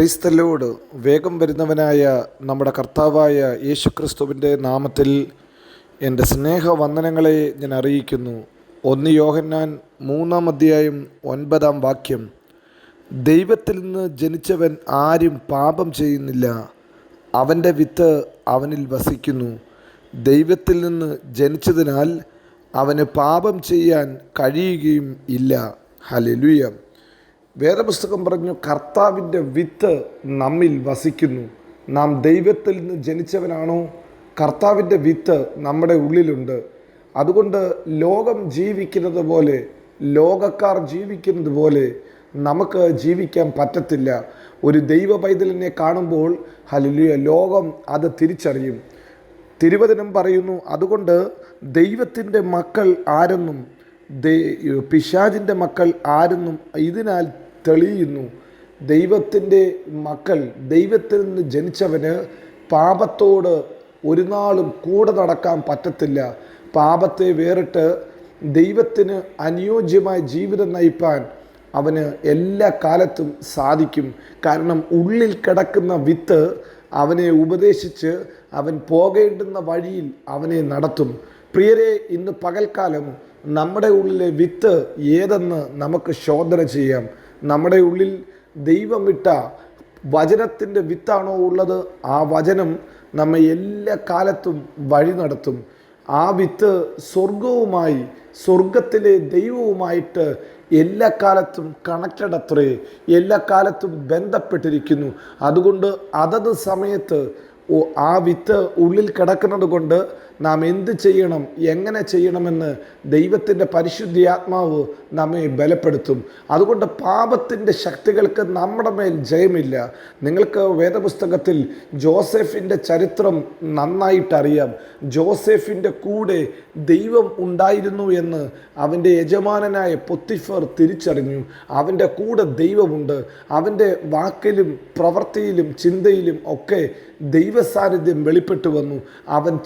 ക്രൈസ്തലോട് വേഗം വരുന്നവനായ നമ്മുടെ കർത്താവായ യേശുക്രിസ്തുവിന്റെ നാമത്തിൽ എന്റെ സ്നേഹവന്ദനങ്ങളെ ഞാൻ അറിയിക്കുന്നു. ഒന്ന് യോഹന്നാൻ മൂന്നാം അധ്യായം ഒൻപതാം വാക്യം. ദൈവത്തിൽ നിന്ന് ജനിച്ചവൻ ആരും പാപം ചെയ്യുന്നില്ല. അവന്റെ വിത്ത് അവനിൽ വസിക്കുന്നു. ദൈവത്തിൽ നിന്ന് ജനിച്ചതിനാൽ അവന് പാപം ചെയ്യാൻ കഴിയുകയും ഇല്ല. ഹലെലുയ വേദപുസ്തകം പറഞ്ഞു കർത്താവിന്റെ വിത്ത് നമ്മിൽ വസിക്കുന്നു. നാം ദൈവത്തിൽ നിന്ന് ജനിച്ചവനാണോ? കർത്താവിന്റെ വിത്ത് നമ്മുടെ ഉള്ളിലുണ്ട്. അതുകൊണ്ട് ലോകം ജീവിക്കുന്നത് പോലെ ലോകക്കാർ ജീവിക്കുന്നത് പോലെ നമുക്ക് ജീവിക്കാൻ പറ്റത്തില്ല. ഒരു ദൈവ പൈതലിനെ കാണുമ്പോൾ ഹലിയ ലോകം അത് തിരിച്ചറിയും. തിരുവചനം പറയുന്നു അതുകൊണ്ട് ദൈവത്തിന്റെ മക്കൾ ആരെന്നും പിശാചിന്റെ മക്കൾ ആരെന്നും ഇതിനാൽ തെളിയുന്നു. ദൈവത്തിന്റെ മക്കൾ ദൈവത്തിൽ നിന്ന് ജനിച്ചവന് പാപത്തോട് ഒരു നാളും കൂടെ നടക്കാൻ പറ്റത്തില്ല. പാപത്തെ വേറിട്ട് ദൈവത്തിന് അനുയോജ്യമായ ജീവിതം നയിപ്പാൻ അവന് എല്ലാ കാലത്തും സാധിക്കും. കാരണം ഉള്ളിൽ കിടക്കുന്ന വിത്ത് അവനെ ഉപദേശിച്ച് അവൻ പോകേണ്ടുന്ന വഴിയിൽ അവനെ നടത്തും. പ്രിയരെ ഇന്ന് പകൽക്കാലം നമ്മുടെ ഉള്ളിലെ വിത്ത് ഏതെന്ന് നമുക്ക് ശോധന ചെയ്യാം. നമ്മുടെ ഉള്ളിൽ ദൈവമിട്ട വചനത്തിന്റെ വിത്താണോ ഉള്ളത്? ആ വചനം നമ്മെ എല്ലാ കാലത്തും വഴി നടത്തും. ആ വിത്ത് സ്വർഗവുമായി സ്വർഗത്തിലെ ദൈവവുമായിട്ട് എല്ലാ കാലത്തും കണക്റ്റഡ് അത്രേ എല്ലാ കാലത്തും ബന്ധപ്പെട്ടിരിക്കുന്നു. അതുകൊണ്ട് അതത് സമയത്ത് ആ വിത്ത് ഉള്ളിൽ കിടക്കുന്നത് കൊണ്ട് നാം എന്ത് ചെയ്യണം എങ്ങനെ ചെയ്യണമെന്ന് ദൈവത്തിന്റെ പരിശുദ്ധിയാത്മാവ് നമ്മെ ബലപ്പെടുത്തും. അതുകൊണ്ട് പാപത്തിന്റെ ശക്തികൾക്ക് നമ്മുടെ മേൽ ജയമില്ല. നിങ്ങൾക്ക് വേദപുസ്തകത്തിൽ ജോസഫിന്റെ ചരിത്രം നന്നായിട്ടറിയാം. ജോസഫിന്റെ കൂടെ ദൈവം ഉണ്ടായിരുന്നു എന്ന് അവന്റെ യജമാനനായ പൊത്തിഫർ തിരിച്ചറിഞ്ഞു. അവന്റെ കൂടെ ദൈവമുണ്ട്. അവന്റെ വാക്കിലും പ്രവൃത്തിയിലും ചിന്തയിലും ഒക്കെ ദൈവസാന്നിധ്യം വെളിപ്പെട്ടു വന്നു. അവൻ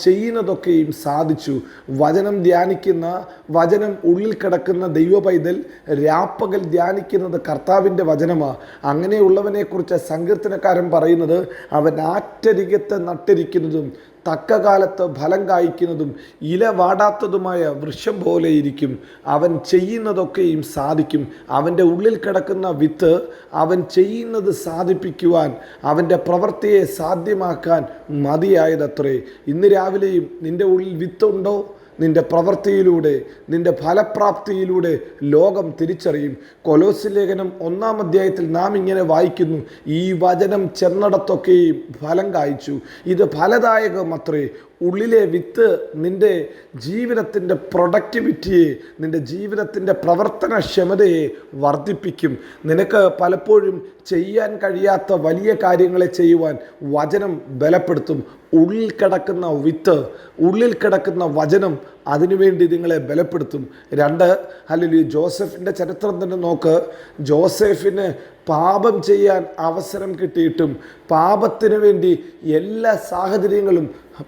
ചെയ്യുന്നതൊക്കെയും സാധിച്ചു. വചനം ധ്യാനിക്കുന്ന വചനം ഉള്ളിൽ കിടക്കുന്ന ദൈവ പൈതൽ രാപ്പകൽ ധ്യാനിക്കുന്നത് കർത്താവിന്റെ വചനമാണ് അങ്ങനെയുള്ളവനെക്കുറിച്ച് സങ്കീർത്തനക്കാരൻ പറയുന്നത് അവൻ ആറ്റരികത്തെ നട്ടിരിക്കുന്നതും തക്ക കാലത്ത് ഫലം കായ്ക്കുന്നതും ഇല വാടാത്തതുമായ വൃക്ഷം പോലെയിരിക്കും. അവൻ ചെയ്യുന്നതൊക്കെയും സാധിക്കും. അവന്റെ ഉള്ളിൽ കിടക്കുന്ന വിത്ത് അവൻ ചെയ്യുന്നത് സാധിപ്പിക്കുവാൻ അവന്റെ പ്രവൃത്തിയെ സാധ്യമാക്കാൻ മതിയായതത്രേ. ഇന്ന് രാവിലെയും നിന്റെ ഉള്ളിൽ വിത്തുണ്ടോ നിന്റെ പ്രവൃത്തിയിലൂടെ നിന്റെ ഫലപ്രാപ്തിയിലൂടെ ലോകം തിരിച്ചറിയും. കൊലോസ് ലേഖനം ഒന്നാം അധ്യായത്തിൽ നാം ഇങ്ങനെ വായിക്കുന്നു. ഈ വചനം ചെന്നിടത്തൊക്കെയും ഫലം കായ്ച്ചു. ഇത് ഫലദായകമത്രേ. ഉള്ളിലെ വിത്ത് നിന്റെ ജീവിതത്തിന്റെ പ്രൊഡക്ടിവിറ്റിയെ നിന്റെ ജീവിതത്തിന്റെ പ്രവർത്തനക്ഷമതയെ വർദ്ധിപ്പിക്കും. നിനക്ക് പലപ്പോഴും ചെയ്യാൻ കഴിയാത്ത വലിയ കാര്യങ്ങളെ ചെയ്യുവാൻ വചനം ബലപ്പെടുത്തും. ഉള്ളിൽ കിടക്കുന്ന വിത്ത് ഉള്ളിൽ കിടക്കുന്ന വചനം അതിനുവേണ്ടി നിങ്ങളെ ബലപ്പെടുത്തും. രണ്ട് അല്ലെങ്കിൽ ജോസഫിന്റെ ചരിത്രം തന്നെ നോക്ക്. ജോസഫിന് പാപം ചെയ്യാൻ അവസരം കിട്ടിയിട്ടും പാപത്തിന് വേണ്ടി എല്ലാ സാഹചര്യങ്ങളും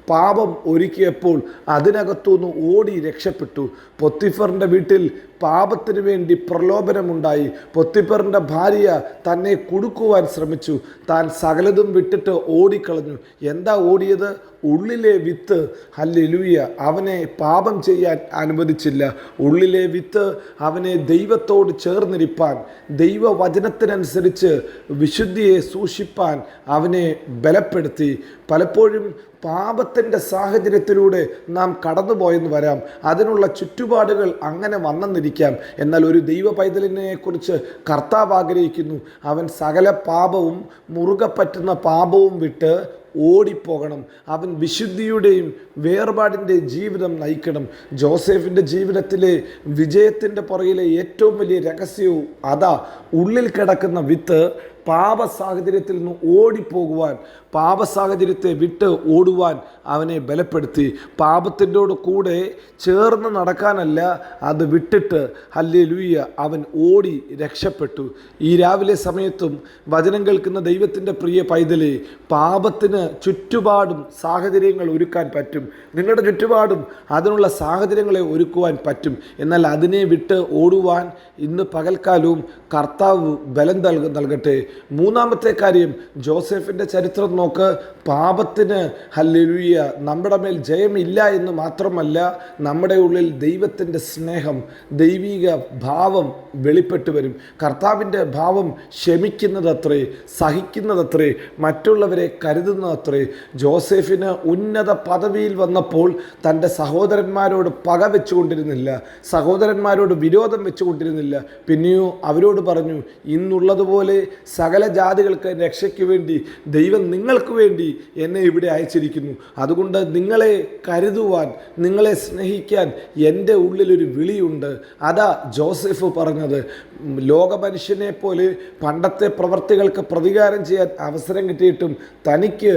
പാപം ഒരുക്കിയപ്പോൾ അതിനകത്തുനിന്ന് ഓടി രക്ഷപ്പെട്ടു. പൊത്തിഫറിന്റെ വീട്ടിൽ പാപത്തിന് വേണ്ടി പ്രലോഭനമുണ്ടായി. പൊത്തിഫറിന്റെ ഭാര്യ തന്നെ കുടുക്കുവാൻ ശ്രമിച്ചു. താൻ സകലതും വിട്ടിട്ട് ഓടിക്കളഞ്ഞു. എന്താ ഓടിയത്? ഉള്ളിലെ വിത്ത്. ഹല്ലേലൂയ അവനെ പാപം ചെയ്യാൻ അനുവദിച്ചില്ല. ഉള്ളിലെ വിത്ത് അവനെ ദൈവത്തോട് ചേർന്നിരിപ്പാൻ ദൈവവചനത്തിനനുസരിച്ച് വിശുദ്ധിയെ സൂക്ഷിപ്പാൻ അവനെ ബലപ്പെടുത്തി. പലപ്പോഴും പാപത്തിന്റെ സാഹചര്യത്തിലൂടെ നാം കടന്നുപോയെന്ന് വരാം. അതിനുള്ള ചുറ്റുപാടുകൾ അങ്ങനെ വന്നെന്നിരിക്കാം. എന്നാൽ ഒരു ദൈവ പൈതലിനെക്കുറിച്ച് കർത്താവ് ആഗ്രഹിക്കുന്നു. അവൻ സകല പാപവും മുറുകെ പറ്റുന്ന പാപവും വിട്ട് ഓടിപ്പോകണം. അവൻ വിശുദ്ധിയുടെയും വേർപാടിന്റെ ജീവിതം നയിക്കണം. ജോസഫിന്റെ ജീവിതത്തിലെ വിജയത്തിന്റെ പുറകിലെ ഏറ്റവും വലിയ രഹസ്യവും അതാ ഉള്ളിൽ കിടക്കുന്ന വിത്ത് പാപ സാഹചര്യത്തിൽ നിന്ന് ഓടിപ്പോകുവാൻ പാപ സാഹചര്യത്തെ വിട്ട് ഓടുവാൻ അവനെ ബലപ്പെടുത്തി. പാപത്തിന്റോട് കൂടെ ചേർന്ന് നടക്കാനല്ല അത് വിട്ടിട്ട് ഹല്ലേ ലൂയ്യ അവൻ ഓടി രക്ഷപ്പെട്ടു. ഈ രാവിലെ സമയത്തും വചനം കേൾക്കുന്ന ദൈവത്തിന്റെ പ്രിയ പൈതലെ പാപത്തിന് ചുറ്റുപാടും സാഹചര്യങ്ങൾ ഒരുക്കാൻ പറ്റും. നിങ്ങളുടെ ചുറ്റുപാടും അതിനുള്ള സാഹചര്യങ്ങളെ ഒരുക്കുവാൻ പറ്റും. എന്നാൽ അതിനെ വിട്ട് ഓടുവാൻ ഇന്ന് പകൽക്കാലവും കർത്താവ് ബലം നൽക നൽകട്ടെ. മൂന്നാമത്തെ കാര്യം ജോസഫിന്റെ ചരിത്രം നോക്ക്. പാപത്തിന് ഹല്ലേലൂയ നമ്മുടെ മേൽ ജയമില്ല എന്ന് മാത്രമല്ല നമ്മുടെ ഉള്ളിൽ ദൈവത്തിന്റെ സ്നേഹം ദൈവിക ഭാവം വെളിപ്പെട്ടു വരും. കർത്താവിന്റെ ഭാവം ക്ഷമിക്കുന്നതത്രേ സഹിക്കുന്നതത്രേ മറ്റുള്ളവരെ കരുതുന്നതത്രേ. ജോസഫിന് ഉന്നത പദവിയിൽ വന്നപ്പോൾ തന്റെ സഹോദരന്മാരോട് പക വെച്ചുകൊണ്ടിരുന്നില്ല സഹോദരന്മാരോട് വിരോധം വെച്ചുകൊണ്ടിരുന്നില്ല. പിന്നെയോ അവരോട് പറഞ്ഞു ഇന്നുള്ളതുപോലെ സകല ജാതികൾക്ക് രക്ഷയ്ക്ക് വേണ്ടി ദൈവം നിങ്ങൾക്ക് വേണ്ടി എന്നെ ഇവിടെ അയച്ചിരിക്കുന്നു. അതുകൊണ്ട് നിങ്ങളെ കരുതുവാൻ നിങ്ങളെ സ്നേഹിക്കാൻ എന്റെ ഉള്ളിലൊരു വിളിയുണ്ട്. അതാ ജോസഫ് പറഞ്ഞത്. ലോകമനുഷ്യനെ പോലെ പണ്ടത്തെ പ്രവർത്തികൾക്ക് പ്രതികാരം ചെയ്യാൻ അവസരം കിട്ടിയിട്ടും തനിക്ക്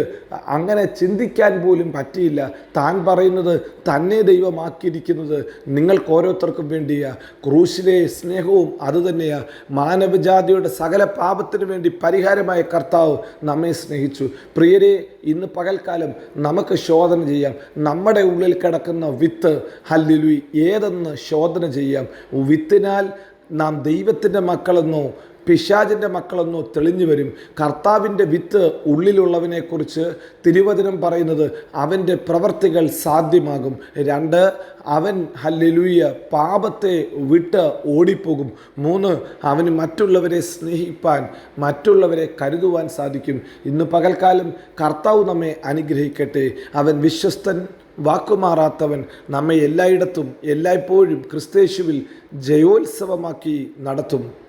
അങ്ങനെ ചിന്തിക്കാൻ പോലും പറ്റിയില്ല. താൻ പറയുന്നത് തന്നെ ദൈവമാക്കിയിരിക്കുന്നത് നിങ്ങൾക്ക് ഓരോരുത്തർക്കും വേണ്ടിയാ. ക്രൂശിലെ സ്നേഹവും അതുതന്നെയാണ് മാനവജാതിയുടെ സകല പാപത്തിനു വേണ്ടി പരിഹാരമായ കർത്താവ് നമ്മെ സ്നേഹിച്ചു. പ്രിയരെ ഇന്ന് പകൽക്കാലം നമുക്ക് ശോധന ചെയ്യാം. നമ്മുടെ ഉള്ളിൽ കിടക്കുന്ന വിത്ത് ഹല്ലിലു ഏതെന്ന് ശോധന ചെയ്യാം. വിത്തിനാൽ നാം ദൈവത്തിന്റെ മക്കളെന്നോ പിശാചിന്റെ മക്കളെന്നോ തെളിഞ്ഞു വരും. കർത്താവിന്റെ വിത്ത് ഉള്ളിലുള്ളവനെക്കുറിച്ച് തിരുവചനം പറയുന്നത് അവന്റെ പ്രവർത്തികൾ സാധ്യമാകും. രണ്ട് അവൻ ഹല്ലിലൂയ പാപത്തെ വിട്ട് ഓടിപ്പോകും. മൂന്ന് അവന് മറ്റുള്ളവരെ സ്നേഹിപ്പാൻ മറ്റുള്ളവരെ കരുതുവാൻ സാധിക്കും. ഇന്ന് പകൽക്കാലം കർത്താവ് നമ്മെ അനുഗ്രഹിക്കട്ടെ. അവൻ വിശ്വസ്തൻ വാക്കുമാറാത്തവൻ നമ്മെ എല്ലായിടത്തും എല്ലായ്പ്പോഴും ക്രിസ്തേശുവിൽ ജയോത്സവമാക്കി നടത്തും.